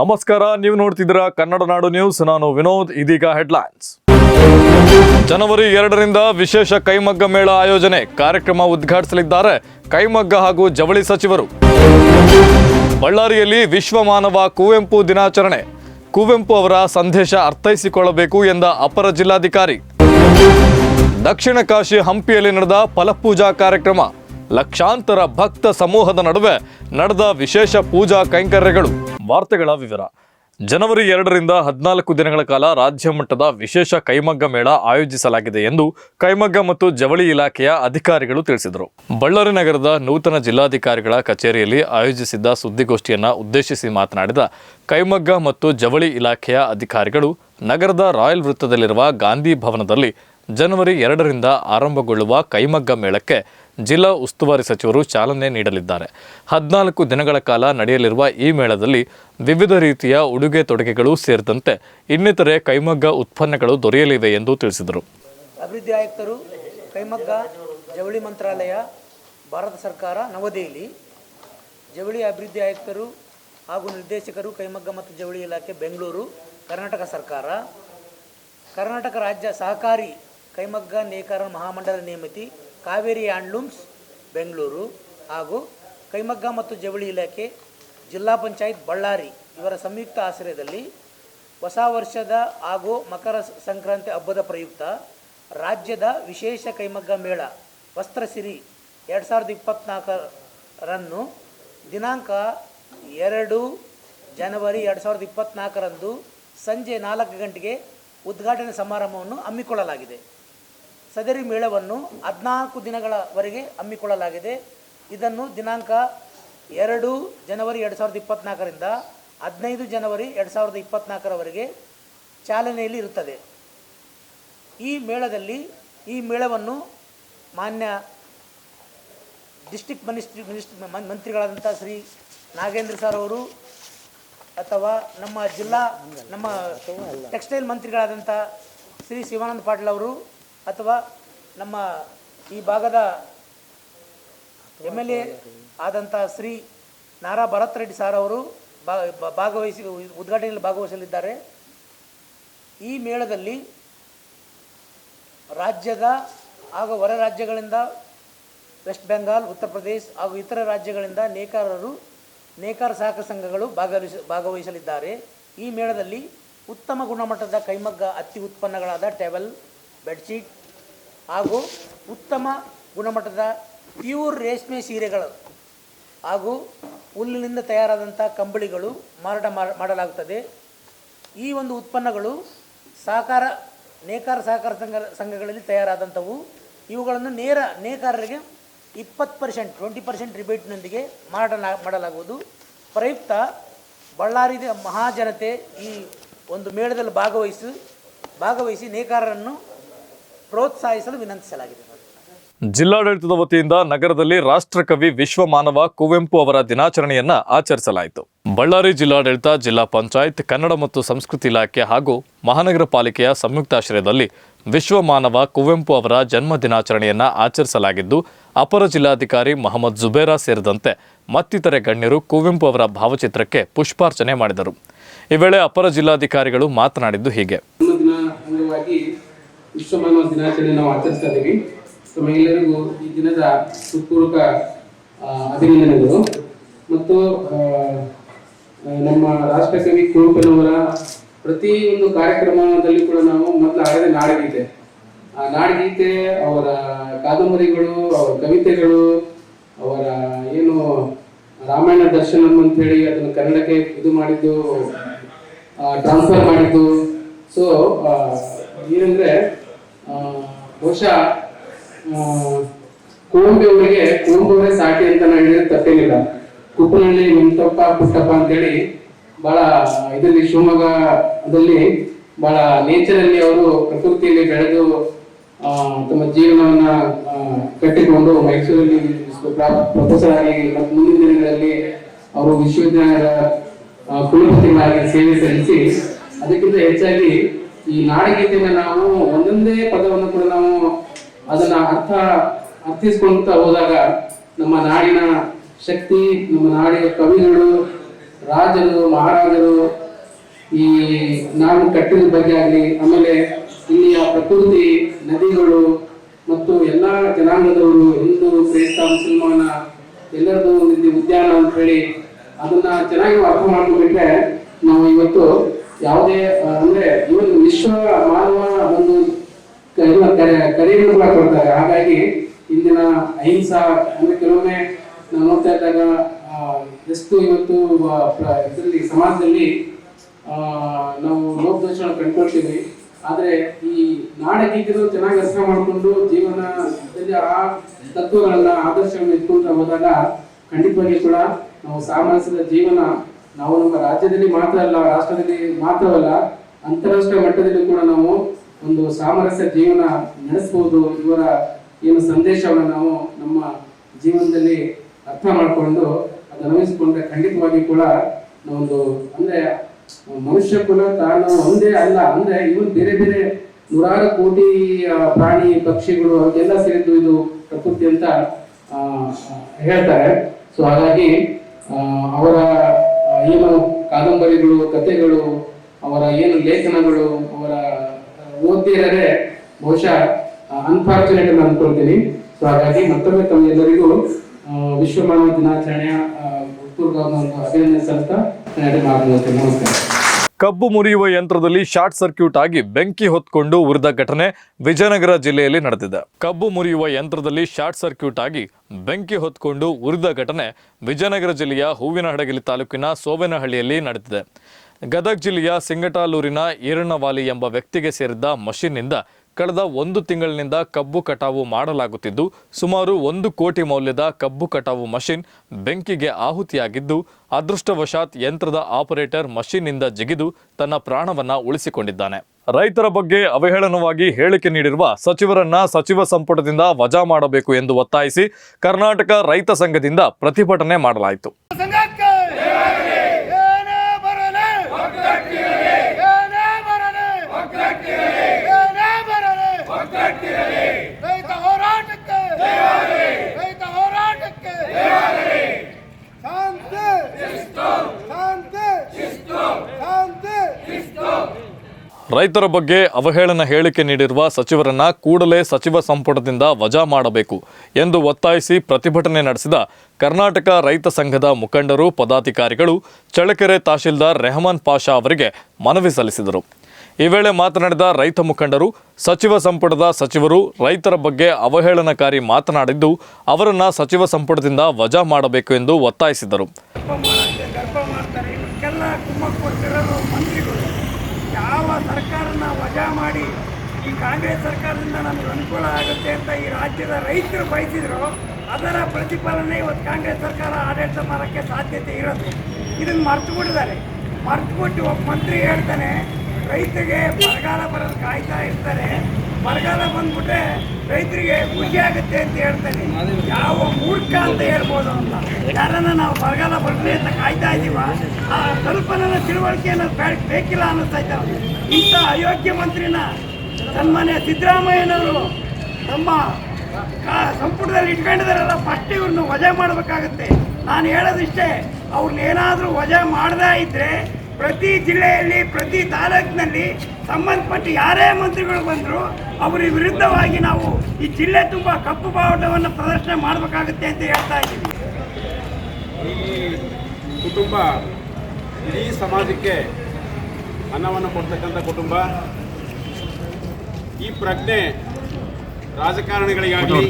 ನಮಸ್ಕಾರ, ನೀವು ನೋಡ್ತಿದ್ದೀರಾ ಕನ್ನಡ ನಾಡು ನ್ಯೂಸ್. ನಾನು ವಿನೋದ್, ಇದೀಗ ಹೆಡ್ಲೈನ್ಸ್. ಜನವರಿ ಎರಡರಿಂದ ವಿಶೇಷ ಕೈಮಗ್ಗ ಮೇಳ ಆಯೋಜನೆ ಕಾರ್ಯಕ್ರಮ ಉದ್ಘಾಟಿಸಲಿದ್ದಾರೆ ಕೈಮಗ್ಗ ಹಾಗೂ ಜವಳಿ ಸಚಿವರು. ಬಳ್ಳಾರಿಯಲ್ಲಿ ವಿಶ್ವ ಮಾನವ ಕುವೆಂಪು ದಿನಾಚರಣೆ. ಕುವೆಂಪು ಅವರ ಸಂದೇಶ ಅರ್ಥೈಸಿಕೊಳ್ಳಬೇಕು ಎಂದ ಅಪರ ಜಿಲ್ಲಾಧಿಕಾರಿ. ದಕ್ಷಿಣ ಕಾಶಿ ಹಂಪಿಯಲ್ಲಿ ನಡೆದ ಫಲಪೂಜಾ ಕಾರ್ಯಕ್ರಮ. ಲಕ್ಷಾಂತರ ಭಕ್ತ ಸಮೂಹದ ನಡುವೆ ನಡೆದ ವಿಶೇಷ ಪೂಜಾ ಕೈಂಕರ್ಯಗಳು. ವಾರ್ತೆಗಳ ವಿವರ. ಜನವರಿ ಎರಡರಿಂದ ಹದಿನಾಲ್ಕು ದಿನಗಳ ಕಾಲ ರಾಜ್ಯ ಮಟ್ಟದ ವಿಶೇಷ ಕೈಮಗ್ಗ ಮೇಳ ಆಯೋಜಿಸಲಾಗಿದೆ ಎಂದು ಕೈಮಗ್ಗ ಮತ್ತು ಜವಳಿ ಇಲಾಖೆಯ ಅಧಿಕಾರಿಗಳು ತಿಳಿಸಿದರು. ಬಳ್ಳಾರಿ ನಗರದ ನೂತನ ಜಿಲ್ಲಾಧಿಕಾರಿಗಳ ಕಚೇರಿಯಲ್ಲಿ ಆಯೋಜಿಸಿದ್ದ ಸುದ್ದಿಗೋಷ್ಠಿಯನ್ನು ಉದ್ದೇಶಿಸಿ ಮಾತನಾಡಿದ ಕೈಮಗ್ಗ ಮತ್ತು ಜವಳಿ ಇಲಾಖೆಯ ಅಧಿಕಾರಿಗಳು, ನಗರದ ರಾಯಲ್ ವೃತ್ತದಲ್ಲಿರುವ ಗಾಂಧಿ ಭವನದಲ್ಲಿ ಜನವರಿ ಎರಡರಿಂದ ಆರಂಭಗೊಳ್ಳುವ ಕೈಮಗ್ಗ ಮೇಳಕ್ಕೆ ಜಿಲ್ಲಾ ಉಸ್ತುವಾರಿ ಸಚಿವರು ಚಾಲನೆ ನೀಡಲಿದ್ದಾರೆ. ಹದಿನಾಲ್ಕು ದಿನಗಳ ಕಾಲ ನಡೆಯಲಿರುವ ಈ ಮೇಳದಲ್ಲಿ ವಿವಿಧ ರೀತಿಯ ಉಡುಗೆ ತೊಡುಗೆಗಳು ಸೇರಿದಂತೆ ಇನ್ನಿತರೆ ಕೈಮಗ್ಗ ಉತ್ಪನ್ನಗಳು ದೊರೆಯಲಿವೆ ಎಂದು ತಿಳಿಸಿದರು. ಅಭಿವೃದ್ಧಿ ಆಯುಕ್ತರು, ಕೈಮಗ್ಗ ಜವಳಿ ಮಂತ್ರಾಲಯ, ಭಾರತ ಸರ್ಕಾರ, ನವದೆಹಲಿ, ಜವಳಿ ಅಭಿವೃದ್ಧಿ ಆಯುಕ್ತರು ಹಾಗೂ ನಿರ್ದೇಶಕರು, ಕೈಮಗ್ಗ ಮತ್ತು ಜವಳಿ ಇಲಾಖೆ, ಬೆಂಗಳೂರು, ಕರ್ನಾಟಕ ಸರ್ಕಾರ, ಕರ್ನಾಟಕ ರಾಜ್ಯ ಸಹಕಾರಿ ಕೈಮಗ್ಗ ನೇಕಾರ ಮಹಾಮಂಡಲ ನೇಮಿತಿ ಕಾವೇರಿ ಹ್ಯಾಂಡ್ಲೂಮ್ಸ್, ಬೆಂಗಳೂರು ಹಾಗೂ ಕೈಮಗ್ಗ ಮತ್ತು ಜವಳಿ ಇಲಾಖೆ, ಜಿಲ್ಲಾ ಪಂಚಾಯತ್ ಬಳ್ಳಾರಿ ಇವರ ಸಂಯುಕ್ತ ಆಶ್ರಯದಲ್ಲಿ ಹೊಸ ವರ್ಷದ ಹಾಗೂ ಮಕರ ಸಂಕ್ರಾಂತಿ ಹಬ್ಬದ ಪ್ರಯುಕ್ತ ರಾಜ್ಯದ ವಿಶೇಷ ಕೈಮಗ್ಗ ಮೇಳ ವಸ್ತ್ರಸಿರಿ ಎರಡು ಸಾವಿರದ ಇಪ್ಪತ್ನಾಲ್ಕರನ್ನು ದಿನಾಂಕ ಎರಡು ಜನವರಿ ಎರಡು ಸಾವಿರದ ಇಪ್ಪತ್ತ್ನಾಲ್ಕರಂದು ಸಂಜೆ ನಾಲ್ಕು ಗಂಟೆಗೆ ಉದ್ಘಾಟನೆ ಸಮಾರಂಭವನ್ನು ಹಮ್ಮಿಕೊಳ್ಳಲಾಗಿದೆ. ಸದರಿ ಮೇಳವನ್ನು ಹದಿನಾಲ್ಕು ದಿನಗಳವರೆಗೆ ಹಮ್ಮಿಕೊಳ್ಳಲಾಗಿದೆ. ಇದನ್ನು ದಿನಾಂಕ ಎರಡು ಜನವರಿ ಎರಡು ಸಾವಿರದ ಇಪ್ಪತ್ತ್ನಾಲ್ಕರಿಂದ ಹದಿನೈದು ಜನವರಿ ಎರಡು ಸಾವಿರದ ಇಪ್ಪತ್ತ್ನಾಲ್ಕರವರೆಗೆ ಚಾಲನೆಯಲ್ಲಿ ಇರುತ್ತದೆ. ಈ ಮೇಳದಲ್ಲಿ, ಈ ಮೇಳವನ್ನು ಮಾನ್ಯ ಡಿಸ್ಟಿಕ್ ಮಿನಿಸ್ಟ್ರಿ ಮಿನಿಸ್ಟ್ರಿ ಮಂತ್ರಿಗಳಾದಂಥ ಶ್ರೀ ನಾಗೇಂದ್ರ ಸರ್ ಅವರು ಅಥವಾ ನಮ್ಮ ಜಿಲ್ಲಾ, ನಮ್ಮ ಟೆಕ್ಸ್ಟೈಲ್ ಮಂತ್ರಿಗಳಾದಂಥ ಶ್ರೀ ಶಿವಾನಂದ ಪಾಟೀಲ್ ಅವರು ಅಥವಾ ನಮ್ಮ ಈ ಭಾಗದ ಎಂ ಎಲ್ ಎ ಆದಂಥ ಶ್ರೀ ನಾರಾ ಭರತ್ ರೆಡ್ಡಿ ಸಾರ್ ಅವರು ಭಾಗವಹಿಸಿ ಉದ್ಘಾಟನೆಯಲ್ಲಿ ಭಾಗವಹಿಸಲಿದ್ದಾರೆ. ಈ ಮೇಳದಲ್ಲಿ ರಾಜ್ಯದ ಹಾಗೂ ಹೊರ ರಾಜ್ಯಗಳಿಂದ ವೆಸ್ಟ್ ಬೆಂಗಾಲ್ ಉತ್ತರ ಪ್ರದೇಶ್ ಹಾಗೂ ಇತರ ರಾಜ್ಯಗಳಿಂದ ನೇಕಾರರು ನೇಕಾರ ಸಹಕಾರ ಸಂಘಗಳು ಭಾಗವಹಿಸ ಭಾಗವಹಿಸಲಿದ್ದಾರೆ. ಈ ಮೇಳದಲ್ಲಿ ಉತ್ತಮ ಗುಣಮಟ್ಟದ ಕೈಮಗ್ಗ ಹತ್ತಿ ಉತ್ಪನ್ನಗಳಾದ ಟೇಬಲ್ ಬೆಡ್ಶೀಟ್ ಹಾಗೂ ಉತ್ತಮ ಗುಣಮಟ್ಟದ ಪ್ಯೂರ್ ರೇಷ್ಮೆ ಸೀರೆಗಳು ಹಾಗೂ ಹುಲ್ಲಿನಿಂದ ತಯಾರಾದಂಥ ಕಂಬಳಿಗಳು ಮಾರಾಟ ಮಾಡಲಾಗುತ್ತದೆ. ಈ ಒಂದು ಉತ್ಪನ್ನಗಳು ಸಹಕಾರ ನೇಕಾರ ಸಹಕಾರ ಸಂಘ, ಸಂಘಗಳಲ್ಲಿ ತಯಾರಾದಂಥವು. ಇವುಗಳನ್ನು ನೇರ, ನೇಕಾರರಿಗೆ ಇಪ್ಪತ್ತು ಪರ್ಸೆಂಟ್ ಟ್ವೆಂಟಿ ಪರ್ಸೆಂಟ್ ರಿಬೇಟ್ನೊಂದಿಗೆ ಮಾರಾಟ ಮಾಡಲಾಗುವುದು. ಪ್ರಯುಕ್ತ ಬಳ್ಳಾರಿ ಮಹಾಜನತೆ ಈ ಒಂದು ಮೇಳದಲ್ಲಿ ಭಾಗವಹಿಸಿ ಭಾಗವಹಿಸಿ ನೇಕಾರರನ್ನು ಪ್ರೋತ್ಸಾಹಿಸಲು ವಿನಂತಿಸಲಾಗಿದೆ. ಜಿಲ್ಲಾಡಳಿತದ ವತಿಯಿಂದ ನಗರದಲ್ಲಿ ರಾಷ್ಟ್ರಕವಿ ವಿಶ್ವಮಾನವ ಕುವೆಂಪು ಅವರ ದಿನಾಚರಣೆಯನ್ನ ಆಚರಿಸಲಾಯಿತು. ಬಳ್ಳಾರಿ ಜಿಲ್ಲಾಡಳಿತ ಜಿಲ್ಲಾ ಪಂಚಾಯತ್ ಕನ್ನಡ ಮತ್ತು ಸಂಸ್ಕೃತಿ ಇಲಾಖೆ ಹಾಗೂ ಮಹಾನಗರ ಪಾಲಿಕೆಯ ಸಂಯುಕ್ತಾಶ್ರಯದಲ್ಲಿ ವಿಶ್ವಮಾನವ ಕುವೆಂಪು ಅವರ ಜನ್ಮ ದಿನಾಚರಣೆಯನ್ನ ಆಚರಿಸಲಾಗಿದ್ದು ಅಪರ ಜಿಲ್ಲಾಧಿಕಾರಿ ಮೊಹಮ್ಮದ್ ಜುಬೇರಾ ಸೇರಿದಂತೆ ಮತ್ತಿತರೆ ಗಣ್ಯರು ಕುವೆಂಪು ಅವರ ಭಾವಚಿತ್ರಕ್ಕೆ ಪುಷ್ಪಾರ್ಚನೆ ಮಾಡಿದರು. ಈ ವೇಳೆ ಅಪರ ಜಿಲ್ಲಾಧಿಕಾರಿಗಳು ಮಾತನಾಡಿದ್ದು ಹೀಗೆ. ವಿಶ್ವ ಮಾನವ ದಿನಾಚರಣೆ ನಾವು ಆಚರಿಸ್ತಾ ಇದ್ದೀವಿ. ಮಹಿಳೆಯರಿಗೂ ಈ ದಿನದ ಹೃತ್ಪೂರ್ವಕ ಅಭಿನಂದನೆಗಳು. ಮತ್ತು ನಮ್ಮ ರಾಷ್ಟ್ರಕವಿ ಪ್ರತಿ ಒಂದು ಕಾರ್ಯಕ್ರಮದಲ್ಲಿ ಕೂಡ ನಾವು ಮೊದಲು ಆಡದೆ ನಾಡಗೀತೆ. ಆ, ನಾಡಗೀತೆ, ಅವರ ಕಾದಂಬರಿಗಳು, ಅವರ ಕವಿತೆಗಳು, ಅವರ ಏನು ರಾಮಾಯಣ ದರ್ಶನಂ ಅಂತ ಹೇಳಿ ಅದನ್ನು ಕನ್ನಡಕ್ಕೆ ಇದು ಮಾಡಿದ್ದು ಟ್ರಾನ್ಸ್ಫರ್ ಮಾಡಿದ್ದು. ಸೊ ಏನಂದ್ರೆ ಬಹುಶಃ ಕುವೆಂಪು ಅವರಿಗೆ ಸಾಟಿ ಅಂತ ನಾನು ಹೇಳಿದ್ರೆ ತಪ್ಪೇನಿಲ್ಲ. ಕುಪ್ಪನಹಳ್ಳಿ ವೆಂಕಟಪ್ಪ ಪುಟ್ಟಪ್ಪ ಅಂತೇಳಿ ಬಹಳ ಇದರಲ್ಲಿ, ಶಿವಮೊಗ್ಗದಲ್ಲಿ ಬಹಳ ನೇಚರಲ್ಲಿ ಅವರು ಪ್ರಕೃತಿಯಲ್ಲಿ ಬೆಳೆದು ತಮ್ಮ ಜೀವನವನ್ನ ಕಟ್ಟಿಕೊಂಡು ಮೈಸೂರಲ್ಲಿ ಪ್ರೊಫೆಸರ್ ಆಗಿ ಮತ್ತು ಮುಂದಿನ ದಿನಗಳಲ್ಲಿ ಅವರು ವಿಶ್ವವಿದ್ಯಾಲಯದ ಕುಲಪತಿಗಳಾಗಿ ಸೇವೆ ಸಲ್ಲಿಸಿ, ಅದಕ್ಕಿಂತ ಹೆಚ್ಚಾಗಿ ಈ ನಾಡಗೀತೆಯನ್ನ ನಾವು ಒಂದೊಂದೇ ಪದವನ್ನು ಕೂಡ ನಾವು ಅದನ್ನ ಅರ್ಥ, ಅರ್ಥಿಸ್ಕೊಂತ ಹೋದಾಗ ನಮ್ಮ ನಾಡಿನ ಶಕ್ತಿ, ನಮ್ಮ ನಾಡಿನ ಕವಿಗಳು, ರಾಜರು, ಮಹಾರಾಜರು ಈ ನಾವು ಕಟ್ಟಿದ ಬಗ್ಗೆ ಆಗಲಿ, ಆಮೇಲೆ ಇಲ್ಲಿಯ ಪ್ರಕೃತಿ, ನದಿಗಳು ಮತ್ತು ಎಲ್ಲ ಜನಾಂಗದವರು ಹಿಂದೂ ಕ್ರೈಸ್ತ ಮುಸಲ್ಮಾನ ಎಲ್ಲರದ್ದು ಒಂದು ಉದ್ಯಾನ ಅಂತ ಹೇಳಿ ಅದನ್ನ ಚೆನ್ನಾಗಿ ಅರ್ಥ ಮಾಡ್ಕೊಂಡ್ಬಿಟ್ರೆ ನಾವು ಇವತ್ತು ಯಾವುದೇ ಅಂದ್ರೆ ಇವತ್ತು ವಿಶ್ವ ಮಾನವ ಒಂದು ಕರೆಯನ್ನು ಕೂಡ ಕೊಡ್ತಾರೆ. ಹಾಗಾಗಿ ಇಂದಿನ ಅಹಿಂಸಾ, ಅಂದ್ರೆ ಕೆಲವೊಮ್ಮೆ ನಾವು ನೋಡ್ತಾ ಇದ್ದಾಗ ಎಷ್ಟು ಇವತ್ತು ಇದರಲ್ಲಿ, ಸಮಾಜದಲ್ಲಿ ನಾವು ಲೋಪದೋಷ ಕಂಡ್ಕೊಳ್ತೀವಿ. ಆದ್ರೆ ಈ ನಾಡಗೀತರು ಚೆನ್ನಾಗಿ ಅರ್ಥ ಮಾಡಿಕೊಂಡು ಜೀವನದಲ್ಲಿ ಆ ತತ್ವಗಳನ್ನ, ಆದರ್ಶಗಳನ್ನ ಇಟ್ಕೊಂಡ್ರೆ ಹೋದಾಗ ಖಂಡಿತವಾಗಿ ಕೂಡ ನಾವು ಸಾಮರಸ್ಯದ ಜೀವನ ನಾವು ನಮ್ಮ ರಾಜ್ಯದಲ್ಲಿ ಮಾತ್ರ ಅಲ್ಲ, ರಾಷ್ಟ್ರದಲ್ಲಿ ಮಾತ್ರವಲ್ಲ, ಅಂತಾರಾಷ್ಟ್ರೀಯ ಮಟ್ಟದಲ್ಲಿ ಕೂಡ ನಾವು ಒಂದು ಸಾಮರಸ್ಯ ಜೀವನ ನಡೆಸಬಹುದು ಇವರ ಏನು ಸಂದೇಶವನ್ನು ನಾವು ನಮ್ಮ ಜೀವನದಲ್ಲಿ ಅರ್ಥ ಮಾಡಿಕೊಂಡು ಅದನ್ನು ಅನ್ವಯಿಸಿಕೊಂಡ್ರೆ ಖಂಡಿತವಾಗಿ ಕೂಡ ಒಂದು, ಅಂದ್ರೆ ಮನುಷ್ಯ ಕುಲ ತಾನು ಒಂದೇ ಅಲ್ಲ, ಅಂದ್ರೆ ಇವನ್ ಬೇರೆ ಬೇರೆ ನೂರಾರು ಕೋಟಿ ಪ್ರಾಣಿ, ಪಕ್ಷಿಗಳು ಎಲ್ಲ ಸೇರಿದ್ದು ಇದು ಪ್ರಕೃತಿ ಅಂತ ಹೇಳ್ತಾರೆ. ಸೊ ಹಾಗಾಗಿ ಅವರ ಏನು ಕಾದಂಬರಿಗಳು, ಕಥೆಗಳು, ಅವರ ಏನು ಲೇಖನಗಳು, ಅವರ ಓದ್ತಿರದೆ ಬಹುಶಃ ಅನ್ಫಾರ್ಚುನೇಟ್ ಅಂತ ಅನ್ಕೊಳ್ತೀನಿ. ಸೊ ಹಾಗಾಗಿ ಮತ್ತೊಮ್ಮೆ ತಮ್ಮೆಲ್ಲರಿಗೂ ವಿಶ್ವ ಮಾನವ ದಿನಾಚರಣೆಯ ಒಂದು ಅಭಿನಂದನೆ ಸಲ್ಲಿಸ್ತಾ ಮಾತನಾಡ್ತೇನೆ. ನಮಸ್ಕಾರ. ಕಬ್ಬು ಮುರಿಯುವ ಯಂತ್ರದಲ್ಲಿ ಶಾರ್ಟ್ ಸರ್ಕ್ಯೂಟ್ ಆಗಿ ಬೆಂಕಿ ಹೊತ್ಕೊಂಡು ಉರಿದ ಘಟನೆ ವಿಜಯನಗರ ಜಿಲ್ಲೆಯಲ್ಲಿ ನಡೆದಿದೆ. ಕಬ್ಬು ಮುರಿಯುವ ಯಂತ್ರದಲ್ಲಿ ಶಾರ್ಟ್ ಸರ್ಕ್ಯೂಟ್ ಆಗಿ ಬೆಂಕಿ ಹೊತ್ಕೊಂಡು ಉರಿದ ಘಟನೆ ವಿಜಯನಗರ ಜಿಲ್ಲೆಯ ಹೂವಿನಹಡಗಲಿ ತಾಲೂಕಿನ ಸೋಬೆನಹಳ್ಳಿಯಲ್ಲಿ ನಡೆದಿದೆ. ಗದಗ ಜಿಲ್ಲೆಯ ಸಿಂಗಟಾಲೂರಿನ ಈರಣ್ಣವಾಲಿ ಎಂಬ ವ್ಯಕ್ತಿಗೆ ಸೇರಿದ್ದ ಮಷೀನ್ನಿಂದ ಕಳೆದ ಒಂದು ತಿಂಗಳಿನಿಂದ ಕಬ್ಬು ಕಟಾವು ಮಾಡಲಾಗುತ್ತಿದ್ದು, ಸುಮಾರು ಒಂದು ಕೋಟಿ ಮೌಲ್ಯದ ಕಬ್ಬು ಕಟಾವು ಮಷಿನ್ ಬೆಂಕಿಗೆ ಆಹುತಿಯಾಗಿದ್ದು, ಅದೃಷ್ಟವಶಾತ್ ಯಂತ್ರದ ಆಪರೇಟರ್ ಮಷಿನ್ನಿಂದ ಜಿಗಿದು ತನ್ನ ಪ್ರಾಣವನ್ನ ಉಳಿಸಿಕೊಂಡಿದ್ದಾನೆ. ರೈತರ ಬಗ್ಗೆ ಅವಹೇಳನವಾಗಿ ಹೇಳಿಕೆ ನೀಡಿರುವ ಸಚಿವರನ್ನ ಸಚಿವ ಸಂಪುಟದಿಂದ ವಜಾ ಮಾಡಬೇಕು ಎಂದು ಒತ್ತಾಯಿಸಿ ಕರ್ನಾಟಕ ರೈತ ಸಂಘದಿಂದ ಪ್ರತಿಭಟನೆ ಮಾಡಲಾಯಿತು. ರೈತರ ಬಗ್ಗೆ ಅವಹೇಳನ ಹೇಳಿಕೆ ನೀಡಿರುವ ಸಚಿವರನ್ನ ಕೂಡಲೇ ಸಚಿವ ಸಂಪುಟದಿಂದ ವಜಾ ಮಾಡಬೇಕು ಎಂದು ಒತ್ತಾಯಿಸಿ ಪ್ರತಿಭಟನೆ ನಡೆಸಿದ ಕರ್ನಾಟಕ ರೈತ ಸಂಘದ ಮುಖಂಡರು, ಪದಾಧಿಕಾರಿಗಳು, ಚಳ್ಳಕೆರೆ ತಹಶೀಲ್ದಾರ್ ರೆಹಮಾನ್ ಪಾಷಾ ಅವರಿಗೆ ಮನವಿ ಸಲ್ಲಿಸಿದರು. ಈ ವೇಳೆ ಮಾತನಾಡಿದ ರೈತ ಮುಖಂಡರು, ಸಚಿವ ಸಂಪುಟದ ಸಚಿವರು ರೈತರ ಬಗ್ಗೆ ಅವಹೇಳನಕಾರಿ ಮಾತನಾಡಿದ್ದು, ಅವರನ್ನ ಸಚಿವ ಸಂಪುಟದಿಂದ ವಜಾ ಮಾಡಬೇಕು ಎಂದು ಒತ್ತಾಯಿಸಿದರು. ಸರ್ಕಾರನ ವಜಾ ಮಾಡಿ ಈ ಕಾಂಗ್ರೆಸ್ ಸರ್ಕಾರದಿಂದ ನಮಗೆ ಅನುಕೂಲ ಆಗುತ್ತೆ ಅಂತ ಈ ರಾಜ್ಯದ ರೈತರು ಬಯಸಿದ್ರು, ಅದರ ಪ್ರತಿಫಲನೆ ಇವತ್ತು ಕಾಂಗ್ರೆಸ್ ಸರ್ಕಾರ ಆಡಳಿತ ಮಾಡೋಕ್ಕೆ ಸಾಧ್ಯತೆ ಇರೋದು. ಇದನ್ನು ಮರ್ತು ಬಿಟ್ಟಿದ್ದಾರೆ ಮರ್ತು ಒಬ್ಬ ಮಂತ್ರಿ ಹೇಳ್ತಾನೆ, ರೈತರಿಗೆ ಬರಗಾಲ ಬರೋದು ಕಾಯ್ತಾ ಇರ್ತಾರೆ. ಬರಗಾಲ ಬಂದ್ಬಿಟ್ರೆ ರೈತರಿಗೆ ಖುಷಿ ಆಗುತ್ತೆ ಅಂತ ಹೇಳ್ತಾನೆ. ಯಾವ ಮೂರ್ಖ ಅಂತ ಹೇಳ್ಬೋದು ಅಂತ. ಯಾರನ್ನ ನಾವು ಬರಗಾಲ ಬರಲಿ ಅಂತ ಕಾಯ್ತಾ ಇದ್ದೀವ ಆ ನನ್ನ ತಿಳುವಳಿಕೆ ಅನ್ನೋದು ಬೇಕಿಲ್ಲ ಅನ್ನಿಸ್ತಾ ಇದ್ದಾವೆ ಇಂಥ ಅಯೋಗ್ಯ ಮಂತ್ರಿನ ಸನ್ಮಾನ್ಯ ಸಿದ್ದರಾಮಯ್ಯನವರು ನಮ್ಮ ಸಂಪುಟದಲ್ಲಿ ಇಟ್ಕೊಂಡಿದಾರಲ್ಲ ಫಸ್ಟ್ ಇವ್ರನ್ನ ವಜಾ ಮಾಡಬೇಕಾಗತ್ತೆ. ನಾನು ಹೇಳೋದಿಷ್ಟೇ ಅವ್ರನ್ನ ಏನಾದರೂ ವಜಾ ಮಾಡದೇ ಇದ್ದರೆ ಪ್ರತಿ ಜಿಲ್ಲೆಯಲ್ಲಿ, ಪ್ರತಿ ತಾಲೂಕಿನಲ್ಲಿ ಸಂಬಂಧಪಟ್ಟ ಯಾರೇ ಮಂತ್ರಿಗಳು ಬಂದರೂ, ಅವರ ವಿರುದ್ಧವಾಗಿ ನಾವು ಈ ಜಿಲ್ಲೆ ತುಂಬ ಕಪ್ಪು ಬಾವುಟವನ್ನು ಪ್ರದರ್ಶನ ಮಾಡಬೇಕಾಗುತ್ತೆ ಅಂತ ಹೇಳ್ತಾ ಇದ್ದೀವಿ. ಈ ಕುಟುಂಬ, ಇಡೀ ಸಮಾಜಕ್ಕೆ ಅನ್ನವನ್ನು ಕೊಡ್ತಕ್ಕಂಥ ಕುಟುಂಬ. ಈ ಪ್ರಜ್ಞೆ ರಾಜಕಾರಣಿಗಳಿಗಾಗಿ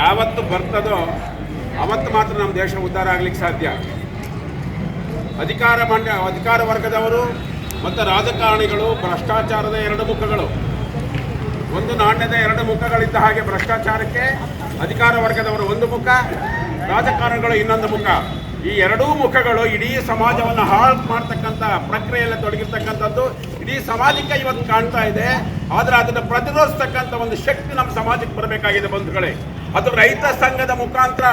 ಯಾವತ್ತು ಬರ್ತದೋ ಅವತ್ತು ಮಾತ್ರ ನಮ್ಮ ದೇಶ ಉದ್ಧಾರ ಆಗ್ಲಿಕ್ಕೆ ಸಾಧ್ಯ. ಅಧಿಕಾರ ಮಂಡ, ಅಧಿಕಾರ ವರ್ಗದವರು ಮತ್ತು ರಾಜಕಾರಣಿಗಳು ಭ್ರಷ್ಟಾಚಾರದ ಎರಡು ಮುಖಗಳು. ಒಂದು ನಾಣ್ಯದ ಎರಡು ಮುಖಗಳಿದ್ದ ಹಾಗೆ ಭ್ರಷ್ಟಾಚಾರಕ್ಕೆ ಅಧಿಕಾರ ವರ್ಗದವರು ಒಂದು ಮುಖ, ರಾಜಕಾರಣಿಗಳು ಇನ್ನೊಂದು ಮುಖ. ಈ ಎರಡೂ ಮುಖಗಳು ಇಡೀ ಸಮಾಜವನ್ನು ಹಾಳು ಮಾಡ್ತಕ್ಕಂಥ ಪ್ರಕ್ರಿಯೆಯಲ್ಲಿ ತೊಡಗಿರ್ತಕ್ಕಂಥದ್ದು. ಇಡೀ ಸಮಾಜಕ್ಕೆ ಇವತ್ತು ಕಾಣ್ತಾ ಇದೆ. ಆದರೆ ಅದನ್ನು ಪ್ರತಿರೋಧಿಸ್ತಕ್ಕಂಥ ಒಂದು ಶಕ್ತಿ ನಮ್ಮ ಸಮಾಜಕ್ಕೆ ಬರಬೇಕಾಗಿದೆ ಬಂಧುಗಳೇ. ಅದು ರೈತ ಸಂಘದ ಮುಖಾಂತರ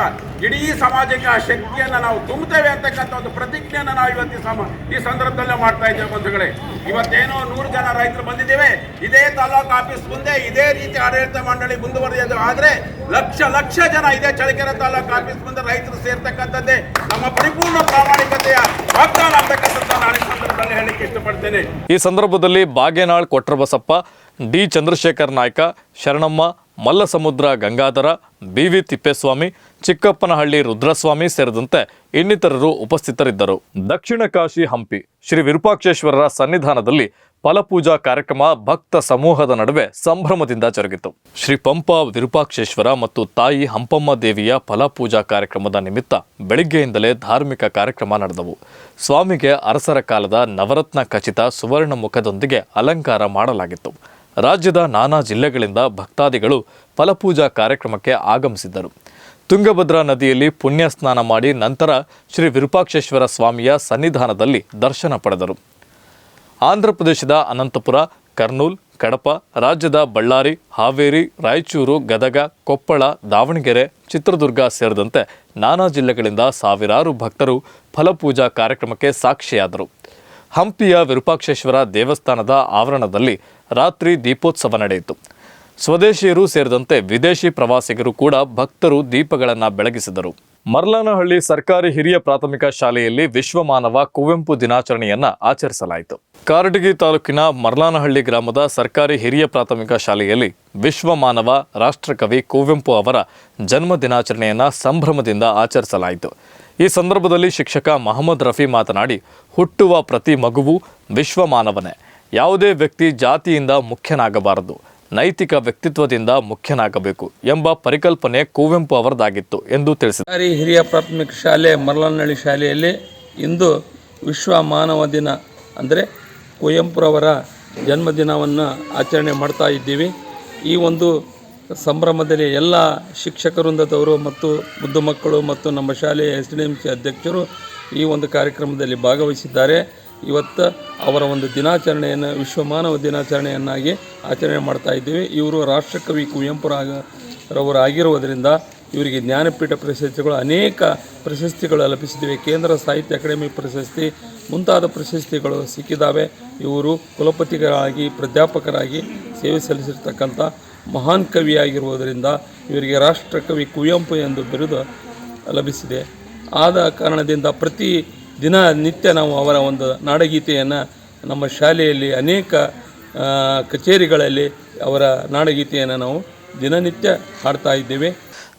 ಇಡೀ ಸಮಾಜಕ್ಕೆ ಆ ಶಕ್ತಿಯನ್ನು ನಾವು ತುಂಬುತ್ತೇವೆ ಅಂತಕ್ಕಂಥ ಒಂದು ಪ್ರತಿಜ್ಞೆಯನ್ನು ನಾವು ಇವತ್ತಿನ ಸಮ, ಈ ಸಂದರ್ಭದಲ್ಲೇ ಮಾಡ್ತಾ ಇದ್ದೇವೆ ಬಂಧುಗಳೇ. ಇವತ್ತೇನೋ ನೂರು ಜನ ರೈತರು ಬಂದಿದ್ದೇವೆ. ಇದೇ ತಾಲೂಕು ಆಫೀಸ್ ಮುಂದೆ ಇದೇ ರೀತಿ ಆಡಳಿತ ಮಂಡಳಿ ಮುಂದುವರೆದು ಆದರೆ ಲಕ್ಷ ಲಕ್ಷ ಜನ ಇದೇ ಚಳಕೆರೆ ತಾಲೂಕು ಆಫೀಸ್ ಮುಂದೆ ರೈತರು ಸೇರ್ತಕ್ಕಂಥದ್ದೇ ನಮ್ಮ ಪರಿಪೂರ್ಣ ಪ್ರಾಮಾಣಿಕತೆಯ ವಾಗ್ದಾನ ಅಂತಕ್ಕಂಥದ್ದು ನಾನು ಈ ಸಂದರ್ಭದಲ್ಲಿ ಹೇಳಲಿಕ್ಕೆ ಇಷ್ಟಪಡ್ತೇನೆ. ಈ ಸಂದರ್ಭದಲ್ಲಿ Bagenal Kotrabasappa, D Chandrashekhar Naik, Sharanamma Mallasamudra, Gangadhara, B V Tippeswamy, Chikkappanahalli Rudraswamy ಸೇರಿದಂತೆ ಇನ್ನಿತರರು ಉಪಸ್ಥಿತರಿದ್ದರು. ದಕ್ಷಿಣ ಕಾಶಿ ಹಂಪಿ, ಶ್ರೀ ವಿರೂಪಾಕ್ಷೇಶ್ವರರ ಸನ್ನಿಧಾನದಲ್ಲಿ ಫಲಪೂಜಾ ಕಾರ್ಯಕ್ರಮ ಭಕ್ತ ಸಮೂಹದ ನಡುವೆ ಸಂಭ್ರಮದಿಂದ ಜರುಗಿತು. ಶ್ರೀ ಪಂಪ ವಿರೂಪಾಕ್ಷೇಶ್ವರ ಮತ್ತು ತಾಯಿ ಹಂಪಮ್ಮ ದೇವಿಯ ಫಲಪೂಜಾ ಕಾರ್ಯಕ್ರಮದ ನಿಮಿತ್ತ ಬೆಳಿಗ್ಗೆಯಿಂದಲೇ ಧಾರ್ಮಿಕ ಕಾರ್ಯಕ್ರಮ ನಡೆದವು. ಸ್ವಾಮಿಗೆ ಅರಸರ ಕಾಲದ ನವರತ್ನ ಖಚಿತ ಸುವರ್ಣ ಮುಖದೊಂದಿಗೆ ಅಲಂಕಾರ ಮಾಡಲಾಗಿತ್ತು. ರಾಜ್ಯದ ನಾನಾ ಜಿಲ್ಲೆಗಳಿಂದ ಭಕ್ತಾದಿಗಳು ಫಲಪೂಜಾ ಕಾರ್ಯಕ್ರಮಕ್ಕೆ ಆಗಮಿಸಿದ್ದರು. ತುಂಗಭದ್ರಾ ನದಿಯಲ್ಲಿ ಪುಣ್ಯ ಸ್ನಾನ ಮಾಡಿ ನಂತರ ಶ್ರೀ ವಿರೂಪಾಕ್ಷೇಶ್ವರ ಸ್ವಾಮಿಯ ಸನ್ನಿಧಾನದಲ್ಲಿ ದರ್ಶನ ಪಡೆದರು. ಆಂಧ್ರಪ್ರದೇಶದ ಅನಂತಪುರ, ಕರ್ನೂಲ್, ಕಡಪ, ರಾಜ್ಯದ ಬಳ್ಳಾರಿ, ಹಾವೇರಿ, ರಾಯಚೂರು, ಗದಗ, ಕೊಪ್ಪಳ, ದಾವಣಗೆರೆ, ಚಿತ್ರದುರ್ಗ ಸೇರಿದಂತೆ ನಾನಾ ಜಿಲ್ಲೆಗಳಿಂದ ಸಾವಿರಾರು ಭಕ್ತರು ಫಲಪೂಜಾ ಕಾರ್ಯಕ್ರಮಕ್ಕೆ ಸಾಕ್ಷಿಯಾದರು. ಹಂಪಿಯ ವಿರೂಪಾಕ್ಷೇಶ್ವರ ದೇವಸ್ಥಾನದ ಆವರಣದಲ್ಲಿ ರಾತ್ರಿ ದೀಪೋತ್ಸವ ನಡೆಯಿತು. ಸ್ವದೇಶಿಯರು ಸೇರಿದಂತೆ ವಿದೇಶಿ ಪ್ರವಾಸಿಗರು ಕೂಡ ಭಕ್ತರು ದೀಪಗಳನ್ನು ಬೆಳಗಿಸಿದರು. ಮರ್ಲಾನಹಳ್ಳಿ ಸರ್ಕಾರಿ ಹಿರಿಯ ಪ್ರಾಥಮಿಕ ಶಾಲೆಯಲ್ಲಿ ವಿಶ್ವಮಾನವ ಕುವೆಂಪು ದಿನಾಚರಣೆಯನ್ನ ಆಚರಿಸಲಾಯಿತು. ಕಾರಟಗಿ ತಾಲೂಕಿನ ಮರ್ಲಾನಹಳ್ಳಿ ಗ್ರಾಮದ ಸರ್ಕಾರಿ ಹಿರಿಯ ಪ್ರಾಥಮಿಕ ಶಾಲೆಯಲ್ಲಿ ವಿಶ್ವಮಾನವ ರಾಷ್ಟ್ರಕವಿ ಕುವೆಂಪು ಅವರ ಜನ್ಮ ದಿನಾಚರಣೆಯನ್ನ ಸಂಭ್ರಮದಿಂದ ಆಚರಿಸಲಾಯಿತು. ಈ ಸಂದರ್ಭದಲ್ಲಿ ಶಿಕ್ಷಕ ಮಹಮ್ಮದ್ ರಫಿ ಮಾತನಾಡಿ, ಹುಟ್ಟುವ ಪ್ರತಿ ಮಗುವು ವಿಶ್ವಮಾನವನೇ. ಯಾವುದೇ ವ್ಯಕ್ತಿ ಜಾತಿಯಿಂದ ಮುಖ್ಯನಾಗಬಾರದು. ನೈತಿಕ ವ್ಯಕ್ತಿತ್ವದಿಂದ ಮುಖ್ಯನಾಗಬೇಕು ಎಂಬ ಪರಿಕಲ್ಪನೆ ಕುವೆಂಪು ಅವರದಾಗಿತ್ತು ಎಂದು ತಿಳಿಸಿದ್ದಾರೆ ಹಿರಿಯ ಪ್ರಾಥಮಿಕ ಶಾಲೆ ಮರಳನಹಳ್ಳಿ ಶಾಲೆಯಲ್ಲಿ ಇಂದು ವಿಶ್ವ ಮಾನವ ದಿನ ಅಂದರೆ ಕುವೆಂಪುರವರ ಜನ್ಮದಿನವನ್ನು ಆಚರಣೆ ಮಾಡ್ತಾ ಇದ್ದೀವಿ. ಈ ಒಂದು ಸಂಭ್ರಮದಲ್ಲಿ ಎಲ್ಲ ಶಿಕ್ಷಕ ವೃಂದದವರು ಮತ್ತು ಮುದ್ದು ಮಕ್ಕಳು ಮತ್ತು ನಮ್ಮ ಶಾಲೆಯ ಎಸ್ ಡಿ ಎಂ ಸಿ ಅಧ್ಯಕ್ಷರು ಈ ಒಂದು ಕಾರ್ಯಕ್ರಮದಲ್ಲಿ ಭಾಗವಹಿಸಿದ್ದಾರೆ. ಇವತ್ತು ಅವರ ಒಂದು ದಿನಾಚರಣೆಯನ್ನು, ವಿಶ್ವ ಮಾನವ ದಿನಾಚರಣೆಯನ್ನಾಗಿ ಆಚರಣೆ ಮಾಡ್ತಾ ಇದ್ದೀವಿ. ಇವರು ರಾಷ್ಟ್ರಕವಿ ಕುವೆಂಪುರಾಗ ರವರು ಆಗಿರುವುದರಿಂದ ಇವರಿಗೆ ಜ್ಞಾನಪೀಠ ಪ್ರಶಸ್ತಿಗಳು, ಅನೇಕ ಪ್ರಶಸ್ತಿಗಳು ಲಭಿಸಿವೆ ಕೇಂದ್ರ ಸಾಹಿತ್ಯ ಅಕಾಡೆಮಿ ಪ್ರಶಸ್ತಿ, ಮುಂತಾದ ಪ್ರಶಸ್ತಿಗಳು ಸಿಕ್ಕಿದ್ದಾವೆ ಇವರು ಕುಲಪತಿಗಳಾಗಿ, ಪ್ರಾಧ್ಯಾಪಕರಾಗಿ ಸೇವೆ ಸಲ್ಲಿಸಿರ್ತಕ್ಕಂಥ ಮಹಾನ್ ಕವಿಯಾಗಿರುವುದರಿಂದ ಇವರಿಗೆ ರಾಷ್ಟ್ರಕವಿ ಕುವೆಂಪು ಎಂದು ಬಿರುದು ಲಭಿಸಿದೆ. ಆದ ಕಾರಣದಿಂದ ಪ್ರತಿ ದಿನ ನಿತ್ಯ ನಾವು ಅವರ ಒಂದು ನಾಡಗೀತೆಯನ್ನು ನಮ್ಮ ಶಾಲೆಯಲ್ಲಿ ಅನೇಕ ಕಚೇರಿಗಳಲ್ಲಿ ಅವರ ನಾಡಗೀತೆಯನ್ನು ನಾವು ದಿನನಿತ್ಯ ಹಾಡ್ತಾ ಇದ್ದೇವೆ.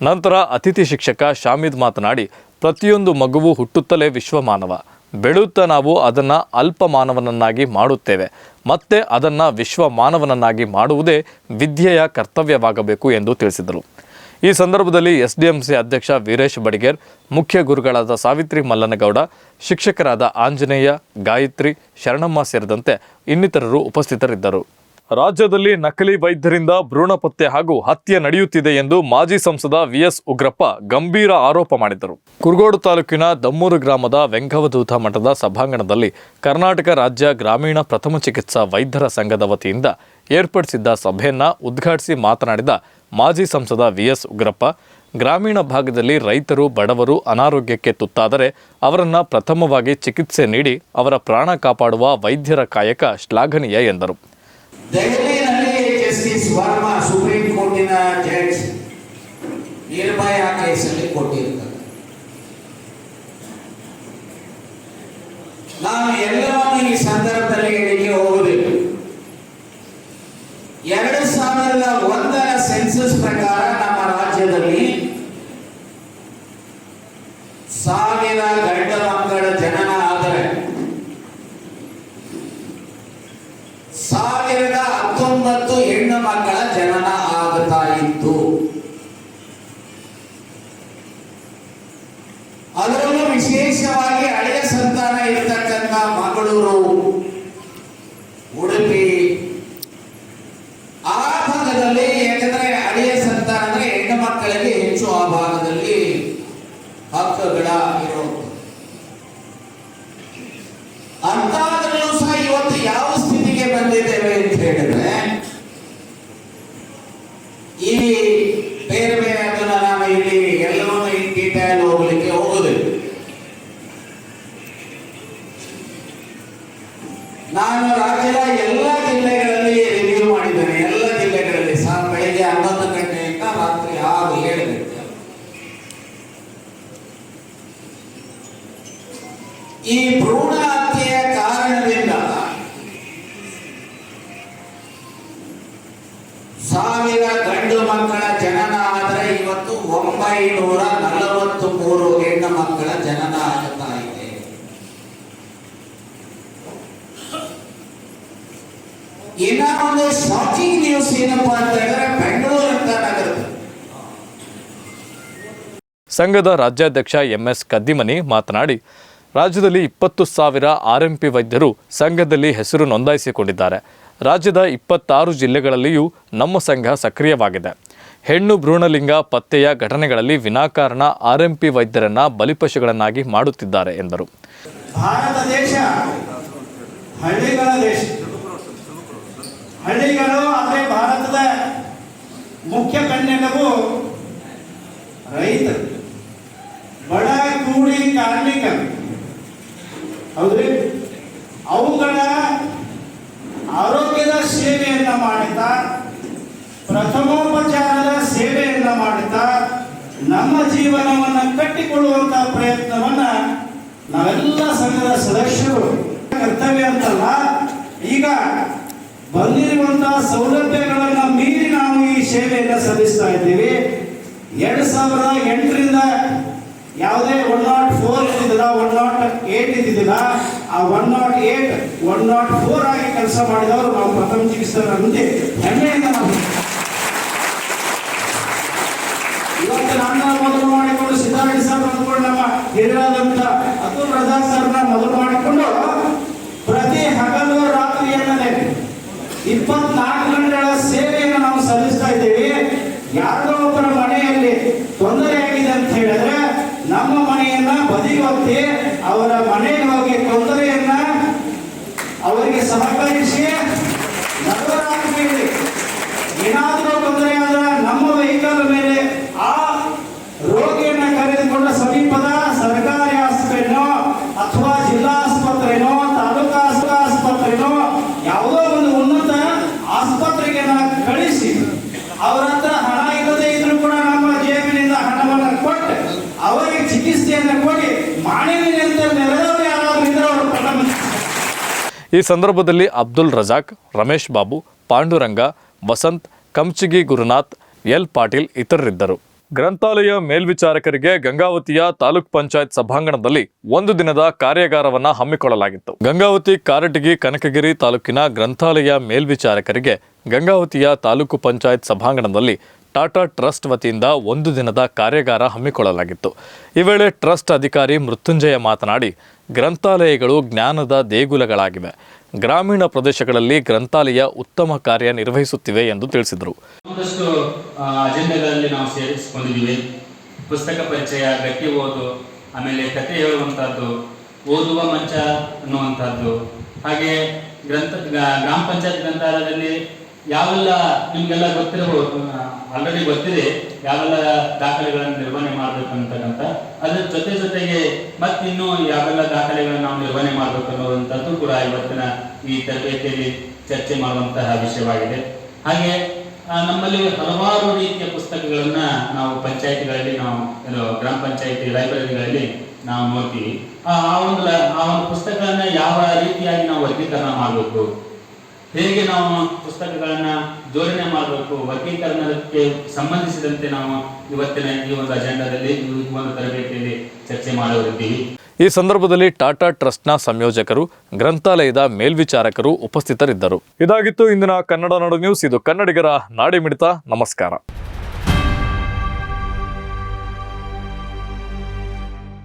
ನಂತರ ಅತಿಥಿ ಶಿಕ್ಷಕ ಶಾಮಿದ್ ಮಾತನಾಡಿ, ಪ್ರತಿಯೊಂದು ಮಗುವು ಹುಟ್ಟುತ್ತಲೇ ವಿಶ್ವಮಾನವ. ಬೆಳೆಯುತ್ತಾ ನಾವು ಅದನ್ನು ಅಲ್ಪ ಮಾನವನನ್ನಾಗಿ ಮಾಡುತ್ತೇವೆ. ಮತ್ತೆ ಅದನ್ನು ವಿಶ್ವ ಮಾನವನನ್ನಾಗಿ ಮಾಡುವುದೇ ವಿದ್ಯೆಯ ಕರ್ತವ್ಯವಾಗಬೇಕು ಎಂದು ತಿಳಿಸಿದರು. ಈ ಸಂದರ್ಭದಲ್ಲಿ ಎಸ್ಡಿಎಂಸಿ ಅಧ್ಯಕ್ಷ ವೀರೇಶ್ ಬಡಿಗೇರ್, ಮುಖ್ಯ ಗುರುಗಳಾದ ಸಾವಿತ್ರಿ ಮಲ್ಲನಗೌಡ, ಶಿಕ್ಷಕರಾದ ಆಂಜನೇಯ, ಗಾಯತ್ರಿ, ಶರಣಮ್ಮ ಸೇರಿದಂತೆ ಇನ್ನಿತರರು ಉಪಸ್ಥಿತರಿದ್ದರು. ರಾಜ್ಯದಲ್ಲಿ ನಕಲಿ ವೈದ್ಯರಿಂದ ಭ್ರೂಣ ಪತ್ತೆ ಹಾಗೂ ಹತ್ಯೆ ನಡೆಯುತ್ತಿದೆ ಎಂದು ಮಾಜಿ ಸಂಸದ ವಿಎಸ್ ಉಗ್ರಪ್ಪ ಗಂಭೀರ ಆರೋಪ ಮಾಡಿದರು ಕುರುಗೋಡು ತಾಲೂಕಿನ ದಮ್ಮೂರು ಗ್ರಾಮದ ವೆಂಕವಧೂತ ಮಠದ ಸಭಾಂಗಣದಲ್ಲಿ ಕರ್ನಾಟಕ ರಾಜ್ಯ ಗ್ರಾಮೀಣ ಪ್ರಥಮ ಚಿಕಿತ್ಸಾ ವೈದ್ಯರ ಸಂಘದ ವತಿಯಿಂದ ಏರ್ಪಡಿಸಿದ್ದ ಸಭೆಯನ್ನ ಉದ್ಘಾಟಿಸಿ ಮಾತನಾಡಿದ ಮಾಜಿ ಸಂಸದ ವಿಎಸ್ ಉಗ್ರಪ್ಪ, ಗ್ರಾಮೀಣ ಭಾಗದಲ್ಲಿ ರೈತರು, ಬಡವರು ಅನಾರೋಗ್ಯಕ್ಕೆ ತುತ್ತಾದರೆ ಅವರನ್ನು ಪ್ರಥಮವಾಗಿ ಚಿಕಿತ್ಸೆ ನೀಡಿ ಅವರ ಪ್ರಾಣ ಕಾಪಾಡುವ ವೈದ್ಯರ ಕಾಯಕ ಶ್ಲಾಘನೀಯ ಎಂದರು. ನಾನು ಎಲ್ಲರೂ ಈ ಸಂದರ್ಭದಲ್ಲಿ ಹೇಳಿಕೆ ಹೋಗುವುದಿಲ್ಲ ಎರಡು ಸಾವಿರದ ಒಂದರ ಸೆನ್ಸಸ್ ಪ್ರಕಾರ ನಮ್ಮ ರಾಜ್ಯದಲ್ಲಿ ಸಾವಿರ ಗಂಡ ಮಕ್ಕಳ ಜನನ ಆದರೆ ಸಾವಿರದ ಹತ್ತೊಂಬತ್ತು ಹೆಣ್ಣು ಮಕ್ಕಳ ಜನನ ಆಗುತ್ತಾ ಇತ್ತು ಅದರಲ್ಲೂ ವಿಶೇಷವಾಗಿ ಹಳೆಯ ಸಂತಾನ ಇರತಕ್ಕಂಥ ಮಂಗಳೂರು ಉಡುಪಿ ಆ ಭಾಗದಲ್ಲಿ ಯಾಕಂದ್ರೆ ಹಳೆಯ ಸಂತಾನ ಅಂದ್ರೆ ಹೆಣ್ಣು ಮಕ್ಕಳಿಗೆ ಹೆಚ್ಚು ಆ ಭಾಗದಲ್ಲಿ ಹಕ್ಕುಗಳ ಇರೋದು ಅಂತಾದ್ರೂ ಸಹ ಇವತ್ತು ಯಾವ ಸ್ಥಿತಿಗೆ ಬಂದಿದ್ದೇವೆ ಅಂತ ಹೇಳಿದ್ರೆ ಈ ಬೇರೆ ಬೇರೆ ಅದನ್ನ ಈ ಭ್ರೂಣ ಹತ್ಯೆಯ ಕಾರಣದಿಂದ ಸಾವಿರ ಗಂಡು ಮಕ್ಕಳ ಜನನ ಆದರೆ ಇವತ್ತು ಒಂಬೈನೂರ ನಲವತ್ತು ಮೂರು ಹೆಣ್ಣು ಮಕ್ಕಳ ಜನನ ಆಗುತ್ತಾ ಇದೆ. ಇನ್ನ ಒಂದು ಶಾಕಿಂಗ್ ನ್ಯೂಸ್ ಏನಪ್ಪಾ ಅಂತ ಹೇಳಿದ್ರೆ ಬೆಂಗಳೂರು ಅಂತ ನಗರದ ಸಂಘದ ರಾಜ್ಯಾಧ್ಯಕ್ಷ ಎಂಎಸ್ ಕದ್ದಿಮನಿ ಮಾತನಾಡಿ ರಾಜ್ಯದಲ್ಲಿ ಇಪ್ಪತ್ತು ಸಾವಿರ ಆರ್ಎಂಪಿ ವೈದ್ಯರು ಸಂಘದಲ್ಲಿ ಹೆಸರು ನೋಂದಾಯಿಸಿಕೊಂಡಿದ್ದಾರೆ. ರಾಜ್ಯದ ಇಪ್ಪತ್ತಾರು ಜಿಲ್ಲೆಗಳಲ್ಲಿಯೂ ನಮ್ಮ ಸಂಘ ಸಕ್ರಿಯವಾಗಿದೆ. ಹೆಣ್ಣು ಭ್ರೂಣಲಿಂಗ ಪತ್ತೆಯ ಘಟನೆಗಳಲ್ಲಿ ವಿನಾಕಾರಣ ಆರ್ಎಂಪಿ ವೈದ್ಯರನ್ನ ಬಲಿಪಶುಗಳನ್ನಾಗಿ ಮಾಡುತ್ತಿದ್ದಾರೆ, ಎಂದರು. ಭಾರತ ದೇಶ, ಹಳ್ಳಿಗಳ ದೇಶ. ಹಳ್ಳಿಗಳು ಅಂದ್ರೆ ಭಾರತದ ಮುಖ್ಯ ಬಡ ಕಾರ್ಮಿಕರು. ಹೌದ್ರಿ? ಅವುಗಳ ಆರೋಗ್ಯದ ಸೇವೆಯನ್ನ ಮಾಡುತ್ತಾ ಪ್ರಥಮೋಪಚಾರದ ಸೇವೆಯನ್ನ ಮಾಡುತ್ತಾ ನಮ್ಮ ಜೀವನವನ್ನು ಕಟ್ಟಿಕೊಳ್ಳುವಂತ ಪ್ರಯತ್ನವನ್ನ ನಾವೆಲ್ಲ ಸಂಘದ ಸದಸ್ಯರು ಕರ್ತವ್ಯ ಅಂತಲ್ಲ, ಈಗ ಬಂದಿರುವಂತಹ ಸೌಲಭ್ಯಗಳನ್ನ ಮೀರಿ ನಾವು ಈ ಸೇವೆಯನ್ನು ಸಲ್ಲಿಸ್ತಾ ಇದ್ದೀವಿ. ಎರಡ್ ಸಾವಿರದ ಎಂಟರಿಂದ ಯಾವುದೇ ಒನ್ ನಾಟ್ ಫೋರ್ ಇದ್ದಿದ್ದಿಲ್ಲ ಒನ್ ನಾಟ್ ಏಟ್ ಇದ್ದಿದ್ದಿಲ್ಲ, ಆ one nought eight one nought four ಆಗಿ ಕೆಲಸ ಮಾಡಿದವರು ನಾವು ಪ್ರಥಮ ಚಿಕಿತ್ಸಕರಂತೆ ಹೆಮ್ಮೆಯಿಂದ ನಾವು ಇವತ್ತು ನನ್ನ ಮೊದಲು ಮಾಡಿಕೊಂಡು ಸಿದ್ದಾರೆಡ್ಡಿ ಸರ್ ಅಂದ್ಕೊಂಡು ನಮ್ಮ ಹಿರಿಯಾದಂತ ಅತುಲ್ ರಜಾ ಸರ್ನ ಮೊದಲು ಮಾಡಿಕೊಂಡು ಪ್ರತಿ ಹಗಲು ರಾತ್ರಿ ಎನ್ನದೇ ಇಪ್ಪತ್ನಾಲ್ಕು ಗಂಟೆಗಳ ಸೇವೆಯನ್ನು ನಾವು ಸಲ್ಲಿಸ್ತಾ ಇದ್ದೇವೆ. ಯಾರೋ ಮನೆಗೆ ಹೋಗಿ ತೊಂದರೆಯನ್ನ ಅವರಿಗೆ ಸಹಕರಿಸಿ ನಗರಾತ್ರಿಯಲ್ಲಿ ಏನಾದರೂ ತೊಂದರೆ ಆದ್ರೆ ನಮ್ಮ ವೆಹಿಕಲ್ ಮೇಲೆ ಆ ರೋಗಿಯನ್ನ ಕರೆದುಕೊಂಡ ಸಮೀಪದ ಸರ್ಕಾರಿ ಆಸ್ಪತ್ರೆನೋ ಅಥವಾ ಜಿಲ್ಲಾ ಆಸ್ಪತ್ರೆನೋ ತಾಲೂಕಾ ಆಸ್ಪ- ಆಸ್ಪತ್ರೆನೋ ಯಾವುದೋ ಒಂದು ಉನ್ನತ ಆಸ್ಪತ್ರೆಗೆ ನಾವು ಕಳಿಸಿ ಅವರ ಹತ್ರ ಹಣ ಇಲ್ಲದೆ ಇದ್ರೂ ಕೂಡ ನಮ್ಮ ಜೇಬಿನಿಂದ ಹಣವನ್ನು ಕೊಟ್ಟು ಅವರಿಗೆ ಚಿಕಿತ್ಸೆಯನ್ನು ಕೊಡಿ ಮಾನವೀಯಂತ ನೆರೆದವರು ಯಾರಾದ್ರೂ ಇದ್ರೆ ಅವರು ಪ್ರಥಮ ಈ ಸಂದರ್ಭದಲ್ಲಿ ಅಬ್ದುಲ್ ರಜಾಕ್, ರಮೇಶ್ ಬಾಬು, ಪಾಂಡುರಂಗ, ವಸಂತ್ ಕಂಚಿಗಿ ಗುರುನಾಥ್, ಎಲ್ ಪಾಟೀಲ್ ಇತರರಿದ್ದರು. ಗ್ರಂಥಾಲಯ ಮೇಲ್ವಿಚಾರಕರಿಗೆ ಗಂಗಾವತಿಯ ತಾಲೂಕ್ ಪಂಚಾಯತ್ ಸಭಾಂಗಣದಲ್ಲಿ ಒಂದು ದಿನದ ಕಾರ್ಯಾಗಾರವನ್ನು ಹಮ್ಮಿಕೊಳ್ಳಲಾಗಿತ್ತು. ಗಂಗಾವತಿ ಕಾರಟಗಿ ಕನಕಗಿರಿ ತಾಲೂಕಿನ ಗ್ರಂಥಾಲಯ ಮೇಲ್ವಿಚಾರಕರಿಗೆ ಗಂಗಾವತಿಯ ತಾಲೂಕು ಪಂಚಾಯತ್ ಸಭಾಂಗಣದಲ್ಲಿ ಟಾಟಾ ಟ್ರಸ್ಟ್ ವತಿಯಿಂದ ಒಂದು ದಿನದ ಕಾರ್ಯಾಗಾರ ಹಮ್ಮಿಕೊಳ್ಳಲಾಗಿತ್ತು. ಈ ವೇಳೆ ಟ್ರಸ್ಟ್ ಅಧಿಕಾರಿ ಮೃತ್ಯುಂಜಯ ಮಾತನಾಡಿ, ಗ್ರಂಥಾಲಯಗಳು ಜ್ಞಾನದ ದೇಗುಲಗಳಾಗಿವೆ. ಗ್ರಾಮೀಣ ಪ್ರದೇಶಗಳಲ್ಲಿ ಗ್ರಂಥಾಲಯ ಉತ್ತಮ ಕಾರ್ಯ ನಿರ್ವಹಿಸುತ್ತಿವೆ ಎಂದು ತಿಳಿಸಿದರು. ಪುಸ್ತಕ ಪರಿಚಯ, ಗಟ್ಟಿ ಓದು, ಆಮೇಲೆ ಕತೆ ಹೇಳುವಂಥದ್ದು, ಓದುವ ಮಂಚ ಅನ್ನುವಂಥದ್ದು. ಹಾಗೆ ಗ್ರಂಥ ಗ್ರಾಮ ಪಂಚಾಯತ್ ಗ್ರಂಥಾಲಯದಲ್ಲಿ ಯಾವೆಲ್ಲ ನಿಮ್ಗೆಲ್ಲ ಗೊತ್ತಿರಬಹುದು ಆಲ್ರೆಡಿ ಗೊತ್ತಿದೆ. ಯಾವೆಲ್ಲ ದಾಖಲೆಗಳನ್ನು ನಿರ್ವಹಣೆ ಮಾಡಬೇಕು ಅಂತಕ್ಕಂಥ ಅದ್ರ ಜೊತೆ ಜೊತೆಗೆ ಮತ್ತಿನ್ನೂ ಯಾವೆಲ್ಲ ದಾಖಲೆಗಳನ್ನು ನಾವು ನಿರ್ವಹಣೆ ಮಾಡಬೇಕು ಅನ್ನೋದಂಥದ್ದು ಕೂಡ ಇವತ್ತಿನ ಈ ತರಬೇತಿಯಲ್ಲಿ ಚರ್ಚೆ ಮಾಡುವಂತಹ ವಿಷಯವಾಗಿದೆ. ಹಾಗೆ ನಮ್ಮಲ್ಲಿ ಹಲವಾರು ರೀತಿಯ ಪುಸ್ತಕಗಳನ್ನ ನಾವು ಪಂಚಾಯತಿಗಳಲ್ಲಿ ನಾವು ಗ್ರಾಮ ಪಂಚಾಯತಿ ಲೈಬ್ರರಿಗಳಲ್ಲಿ ನಾವು ನೋಡ್ತೀವಿ. ಆ ಒಂದು ಆ ಒಂದು ಪುಸ್ತಕಗಳನ್ನ ಯಾವ ರೀತಿಯಾಗಿ ನಾವು ವರ್ಗೀಕರಣ ಮಾಡಬೇಕು? ಹೇಗೆ ನಾವು ಪುಸ್ತಕಗಳನ್ನ ಜೋಡಣೆ ಮಾಡಬೇಕು? ವರ್ಗೀಕರಣಕ್ಕೆ ಸಂಬಂಧಿಸಿದಂತೆ ನಾವು ಇವತ್ತಿನ ಈ ಒಂದು ಅಜೆಂಡಾದಲ್ಲಿ ಈ ಒಂದು ತರಬೇತಿಯಲ್ಲಿ ಚರ್ಚೆ ಮಾಡುತ್ತಿದ್ದೀವಿ ಈ ಸಂದರ್ಭದಲ್ಲಿ ಟಾಟಾ ಟ್ರಸ್ಟ್ನ ಸಂಯೋಜಕರು, ಗ್ರಂಥಾಲಯದ ಮೇಲ್ವಿಚಾರಕರು ಉಪಸ್ಥಿತರಿದ್ದರು. ಇದಾಗಿತ್ತು ಇಂದಿನ ಕನ್ನಡ ನಾಡು ನ್ಯೂಸ್. ಇದು ಕನ್ನಡಿಗರ ನಾಡಿ ಮಿಡಿತ ನಮಸ್ಕಾರ.